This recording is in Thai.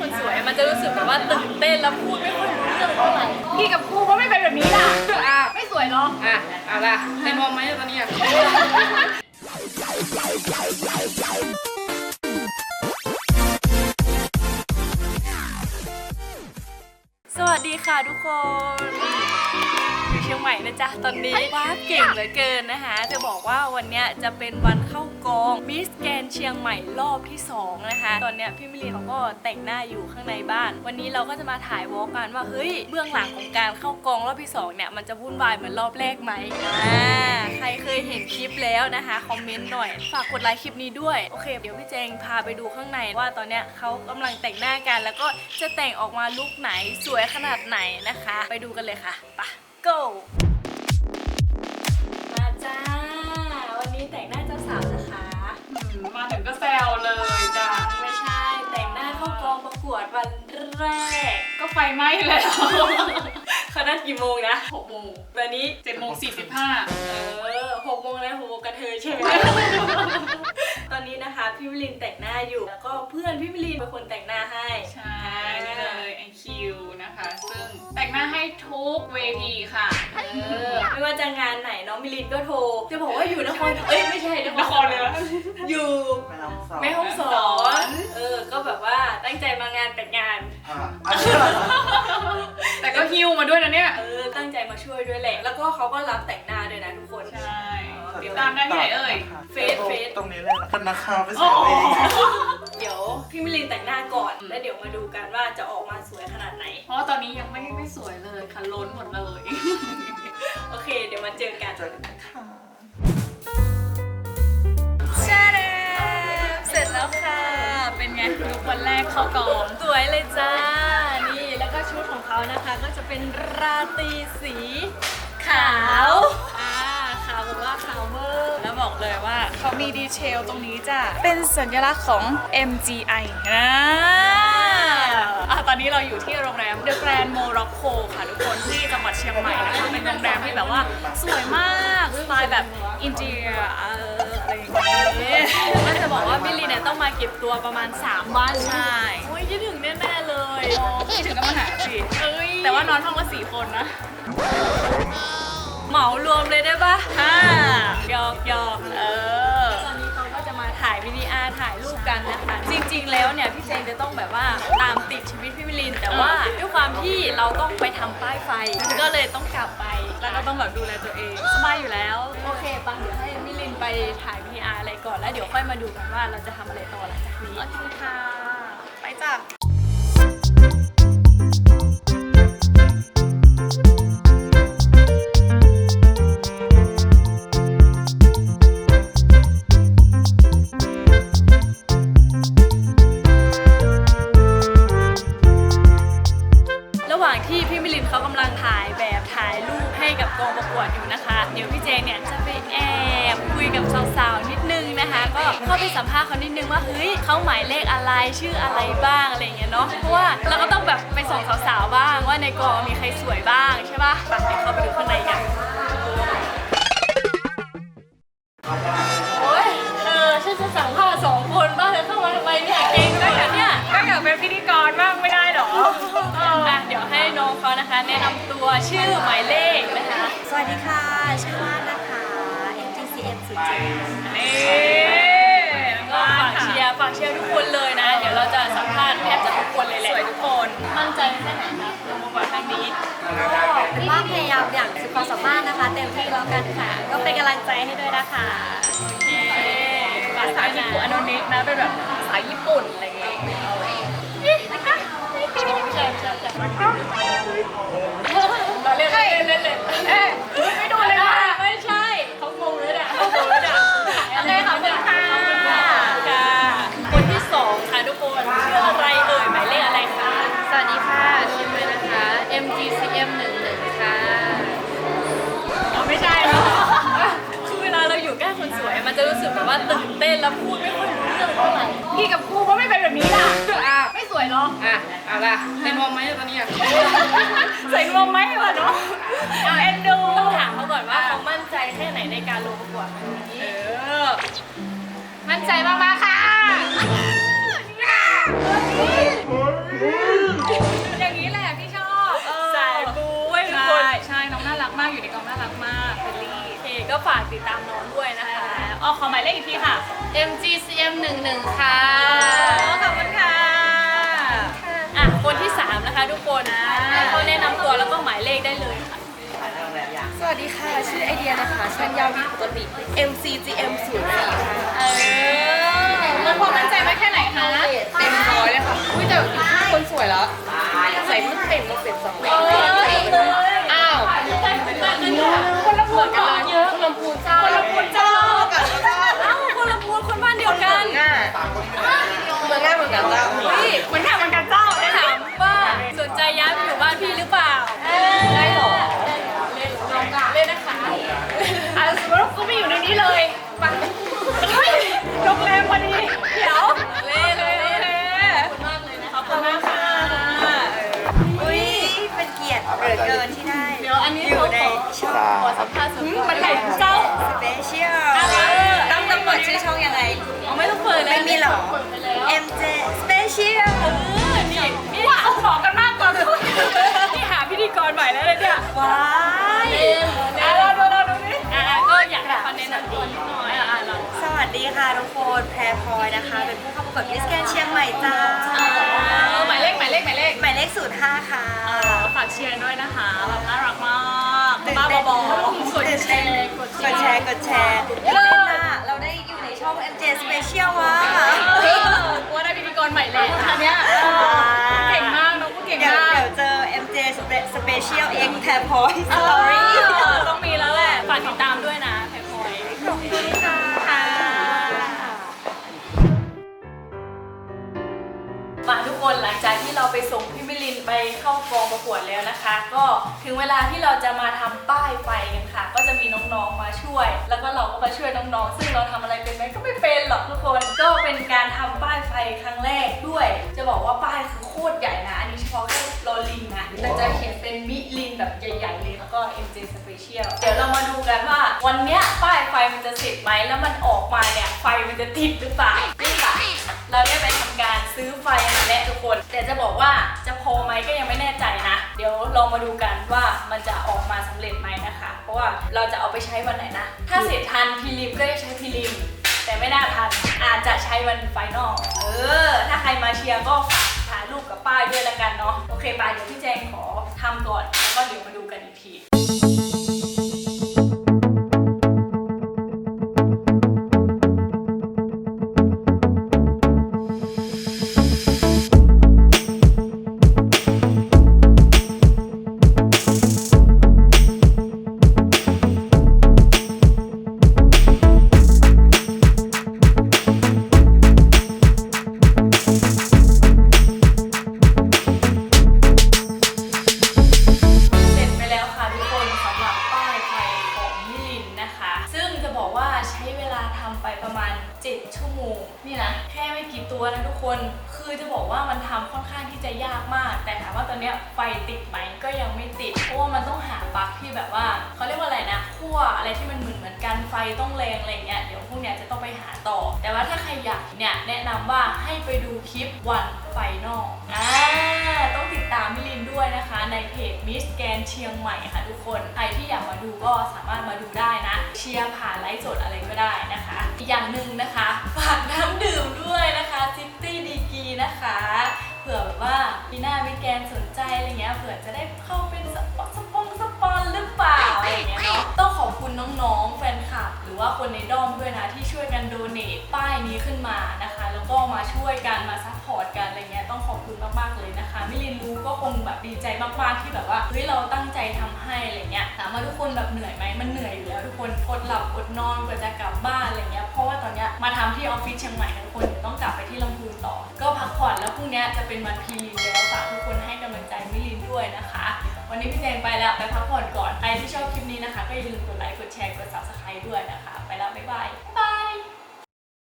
คนสวยมันจะรู้สึกแบบว่าตื่นเต้นแล้วพูดไม่ค่อยรู้เรื่องเท่าไหร่พี่กับกูก็ไม่เป็นแบบนี้ล่ะอะไม่สวยเหรออะเอาล่ะในมองไหมตอนนี้อะสวัสดีค่ะทุกคนอยู่เชียงใหม่นะจ๊ะตอนนี้ว้าเก่งเหลือเกินนะคะ จะบอกว่าวันเนี้ยจะเป็นวันเข้ากองมิสแกนเชียงใหม่รอบที่ 2 นะคะ ตอนเนี้ยพี่มิลีนเขาก็แต่งหน้าอยู่ข้างในบ้าน วันนี้เราก็จะมาถ่ายวอล์กกันว่าเฮ้ยเบื้องหลังของการเข้ากองรอบที่2เนี่ยมันจะวุ่นวายเหมือนรอบแรกไหมอ่าใครเคยเห็นคลิปแล้วนะคะคอมเมนต์หน่อยฝากกดไลค์คลิปนี้ด้วยโอเค เดี๋ยวพี่เจงพาไปดูข้างในว่าตอนเนี้ยเขากำลังแต่งหน้ากัน แล้วก็จะแต่งออกมาลุคไหนสวยขนาดไหนนะคะ ไปดูกันเลยค่ะไป go มาจ้า วันนี้แต่งหน้าเจ้าสาวนะคะ มาถึงก็แซวเลยจ้ะไม่ใช่ แต่งหน้าเข้ากองประกวดวันแรก ก็ไฟไหม้เลยเขานัดกี่โมงนะหกโมงตอนนี้เจ็ดโมงสี่สิบห้าเออหกโมงแล้วหกโมงกระเทยใช่ไหม ตอนนี้นะคะพี่มิลินแต่งหน้าอยู่ แล้วก็เพื่อนพี่มิลินเป็นคนแต่งหน้าให้ ใช่นี่เลยไอคิวนะคะ ซึ่งแต่งหน้าให้ทุกเวทีค่ะเออไม่ว่าจะงานไหนน้องมิลินก็โทร จะบอกว่าอยู่นครเอ้ยไม่ใช่นครเลยวะอยู่แม่ห้องสอนแม่ห้องสอนเออก็แบบว่าตั้งใจมางานแต่งงานอะอันนี้เหรอแต่ก็ฮิวมาด้วยนะเนี่ยเออตั้งใจมาช่วยด้วยแหละ แล้วก็เขาก็รับแต่งหน้าด้วยนะทุกคนใช่ ติดตามได้ที่ไหนเอ่ยเฟซเฟซตรงนี้เลยละกันนะคะไปโอ้ใส่โหเองเดี๋ยวพี่มิลินแต่งหน้าก่อน แล้วเดี๋ยวมาดูกันว่าจะออกมาสวยขนาดไหน เพราะว่าตอนนี้ยังไม่ไม่สวยเลยค่ะล้นหมดเลย โอเค เดี๋ยวมาเจอกันเจอกันนะคะชาแดเสร็จแล้วค่ะ เป็นไงลุกวันแรกเข้ากองสวยเลยจ้า นี่แล้วก็ชุดของเขานะคะ ก็จะเป็นราตรีสีขาว เลยว่าเขามีดีเทลตรงนี้จ้ะ เป็นสัญลักษณ์ของ MGI นะอะตอนนี้เราอยู่ที่โรงแรม The Grand Morocco ค่ะทุกคนที่จังหวัดเชียงใหม่นะคะ เป็นโรงแรมที่แบบว่าสวยมากสไตล์แบบอินเดียเอออะไรอย่างเงี้ยก็จะบอกว่ามิลินเนี่ยต้องมาเก็บตัวประมาณ 3 วันใช่โอ้ยคิดถึงแน่ๆเลยคิดถึงก็มาหาสิเอ้ยแต่ว่านอนห้องละสี่คนนะเหมารวมเลยได้ปะห้าหยอกหยอกเออาถ่ายวิดีอาร์ถ่ายรูปกันนะคะ จริง ๆ แล้วเนี่ยพี่เจนจะต้องแบบว่าตามติดชีวิตพี่มิลิน แต่ว่าด้วยความที่เราต้องไปทำป้ายไฟ ก็เลยต้องกลับไป แล้วก็ต้องแบบดูแลตัวเองสบายอยู่แล้ว โอเคปังเดี๋ยวให้มิลินไปถ่ายวิดีอาร์อะไรก่อนแล้วเดี๋ยวค่อยมาดูกันว่าเราจะทำอะไรต่อหลังจากนี้ โอเคค่ะ ไปจ้ะระ กับกองประกวดอยู่นะคะ เดี๋ยวพี่เจเนี่ยจะไปแอบคุยกับสาวๆนิดนึงนะคะ ก็เข้าไปสัมภาษณ์เขานิดนึงว่าเฮ้ยเขาหมายเลขอะไรชื่ออะไรบ้างอะไรอย่างเงี้ยเนาะเพราะว่าเราก็ต้องแบบไปส่องสาวๆบ้างว่าในกองมีใครสวยบ้างใช่ปะไปเดี๋ยวเข้าไปดูข้างในกัน มสามารถนะคะ เต็มที่แล้วกันค่ะ ก็เป็นกำลังใจให้ด้วยนะคะโอเคภาษาญี่ปุ่นอโนนิกนะเป็นแบบภาษาญี่ปุ่นอะไรอย่างเงี้ยใช่ใช่ใช่เราเล่นเล่นเล่นเล่นเอ๊ะไม่ดูเลยว่ะไม่ใช่เขางงเลยเนี่ยเขางงเลยเนี่ยโอเคขอบคุณค่ะค่ะคนที่สองค่ะทุกคนชื่ออะไรเอ่ยหมายเลขอะไรคะสวัสดีค่ะชื่อเมย์นะคะ MGCM 11ค่ะ สวยมันจะรู้สึกแบบว่าตื่นเต้นแล้วพูดไม่ค่อยรู้เรื่องเท่าไหร่พี่กับครูก็ไม่เป็นแบบนี้ล่ะะไม่สวยหรออะเอาล่ะใส่นวมไหมตอนนี้อะใส่นวมไหมวะเนาะเอ็นดูต้องถามเขาก่อนว่าเขามั่นใจแค่ไหนในการลงประกวดเออมั่นใจมากๆค่ะอย่างนี้แหละพี่ชอบสายบู๊ใช่ใช่น้องน่ารักมากอยู่ในกองน่ารักมากเฟลลี่ก็ฝากติดตามน้อง อ๋อขอหมายเลขอีกทีค่ะ MGCM 11ค่ะขอบคุณค่ะอะคนที่ 3 นะคะทุกคนให้เขาแนะนำตัวแล้วก็หมายเลขได้เลยค่ะ สวัสดีค่ะ ชื่อไอเดียนะคะชัญญาวิปกติ MCGM 0 4ค่ะเออแล้วความมั่นใจมากแค่ไหนคะ เต็มร้อยเลยค่ะอุ้ยแต่คนสวยแล้ว ใส่มุกเต็มมุกเต็มสองเอออ้าวคนละพูนกันเยอะลำพูนเจ้าคนละพูนเกันง่าเหมือนง่ายเหมือนกันเจ้าเฮ้ยเหมือนถามเหมือนกันเจ้าได้ถามว่าสนใจย้ายมาอยู่บ้านพี่หรือเปล่า ได้หรอเล่นลองเล่นนะคะอะสมมติว่ากูไม่อยู่ในนี้เลยไปเฮ้ยโรงแรมพอดี เดี๋ยวเล่นเลยขอบคุณมากเลยนะคะขอบคุณมากค่ะอุ้ยเป็นเกียรติเหลือเกินที่ได้ เดี๋ยวอันนี้อยู่เขาในขอช่องขอสัมภาษณ์ส่วนตัวมันไหนเจ้าสเปเชียล ปิดชื่อช่องยังไง เอาไม่ต้องเปิดเลยไม่มีหรอเปิดไปแล้ว MJ Special เออ นี่นี่เอาของกันมากก่อนนี่หาพิธีกรใหม่แล้วเลยเนี่ยว้ายอะเราดูเราดูนี่อะก็อยากให้เขาแนะนำตัวนิดหน่อยอะเราสวัสดีค่ะทุกคนแพรพลอยนะคะ เป็นผู้เข้าประกวดมิสแกนเชียงใหม่จ้าเออหมายเลขหมายเลขหมายเลขหมายเลขศูนย์ห้าค่ะเออฝากเชียร์ด้วยนะคะแบบน่ารักมากตื่นบ้าเต้นบอกดแชร์กดกดแชร์กดแชร์ คนหลังจากที่เราไปส่งพี่มิลินไปเข้ากองประกวดแล้วนะคะ ก็ถึงเวลาที่เราจะมาทำป้ายไฟกันค่ะ ก็จะมีน้องๆมาช่วย แล้วก็เราก็มาช่วยน้องๆ ซึ่งเราทำอะไรเป็นไหมก็ไม่เป็นหรอกทุกคน ก็เป็นการทำป้ายไฟครั้งแรกด้วย จะบอกว่าป้ายคือโคตรใหญ่นะอันนี้เฉพาะแค่ลอลิงนะแต่จะเขียนเป็นมิลินแบบใหญ่ๆเลยแล้วก็ MJ Special เดี๋ยวเรามาดูกันว่า วันเนี้ยป้ายไฟมันจะเสร็จไหมแล้วมันออกมาเนี่ยไฟมันจะติดหรือเปล่านี่ค่ะเราได้ไปทำการ ซื้อไฟมาแล้วทุกคน แต่จะบอกว่าจะพอไหมก็ยังไม่แน่ใจนะ เดี๋ยวลองมาดูกันว่ามันจะออกมาสำเร็จไหมนะคะ เพราะว่าเราจะเอาไปใช้วันไหนนะ ถ้าเสร็จทันพิลิมก็จะใช้พิลิมแต่ไม่น่าทันอาจจะใช้วันไฟนอลเออ ถ้าใครมาเชียร์ก็ฝากถ่ายรูปกับป้ายด้วยละกันเนาะโอเคไปเดี๋ยวพี่แจงขอทำก่อนแล้วก็เดี๋ยวมาดูกันอีกที คือจะบอกว่ามันทำค่อนข้างที่จะยากมาก แต่ถามว่าตอนเนี้ยไฟติดไหมก็ยังไม่ติด เพราะว่ามันต้องหาปลั๊กที่แบบว่าเขาเรียกว่าอะไรนะขั้วอะไรที่มันเหมือนเหมือนกันไฟต้องแรงอะไรเงี้ยเดี๋ยวพวกเนี้ยจะต้องไปหาต่อ แต่ว่าถ้าใครอยากเนี่ยแนะนำว่าให้ไปดูคลิปวันไฟนอลอ่าต้องติดตาม จมิสแกนเชียงใหม่ค่ะทุกคน ใครที่อยากมาดูก็สามารถมาดูได้นะ เชียร์ผ่านไลฟ์สดอะไรก็ได้นะคะ อีกอย่างหนึ่งนะคะฝากน้ำดื่มด้วยนะคะซิตี้ดีกีนะคะเผื่อแบบว่าปีหน้ามิสแกนสนใจอะไรเงี้ยเผื่อจะได้เข้าเป็นสปอนสปอนสปอนหรือเปล่าอะไรเงี้ยเนาะต้องขอบคุณน้องๆแฟนคลับ หรือว่าคนในด้อมด้วยนะที่ช่วยกันโดเนทป้ายนี้ขึ้นมานะคะ แล้วก็มาช่วยกันมาซัพพอร์ตกันอะไรเงี้ย มากๆเลยนะคะ ไมิลินรู้ก็คงแบบดีใจมากๆที่แบบว่าเฮ้ยเราตั้งใจทำให้อะไรเงี้ยถามว่าทุกคนแบบเหนื่อยไหมมันเหนื่อยอยู่แล้วทุกคนอดหลับอดนอนกว่าจะกลับบ้านอะไรเงี้ยเพราะว่าตอนเนี้ยมาทำที่ออฟฟิศเชียงใหม่ทุกคนเดี๋ยวต้องกลับไปที่ลำพูนต่อ ก็พักผ่อนแล้วพรุ่งนี้จะเป็นวันพีลินแล้วฝากทุกคนให้กำลังใจมิลินด้วยนะคะ วันนี้พี่แจงไปแล้วไปพักผ่อนก่อนใครที่ชอบคลิปนี้นะคะ ก็อย่าลืมกดไลค์กดแชร์กด subscribe ด้วยนะคะ ไปแล้วบ๊ายบาย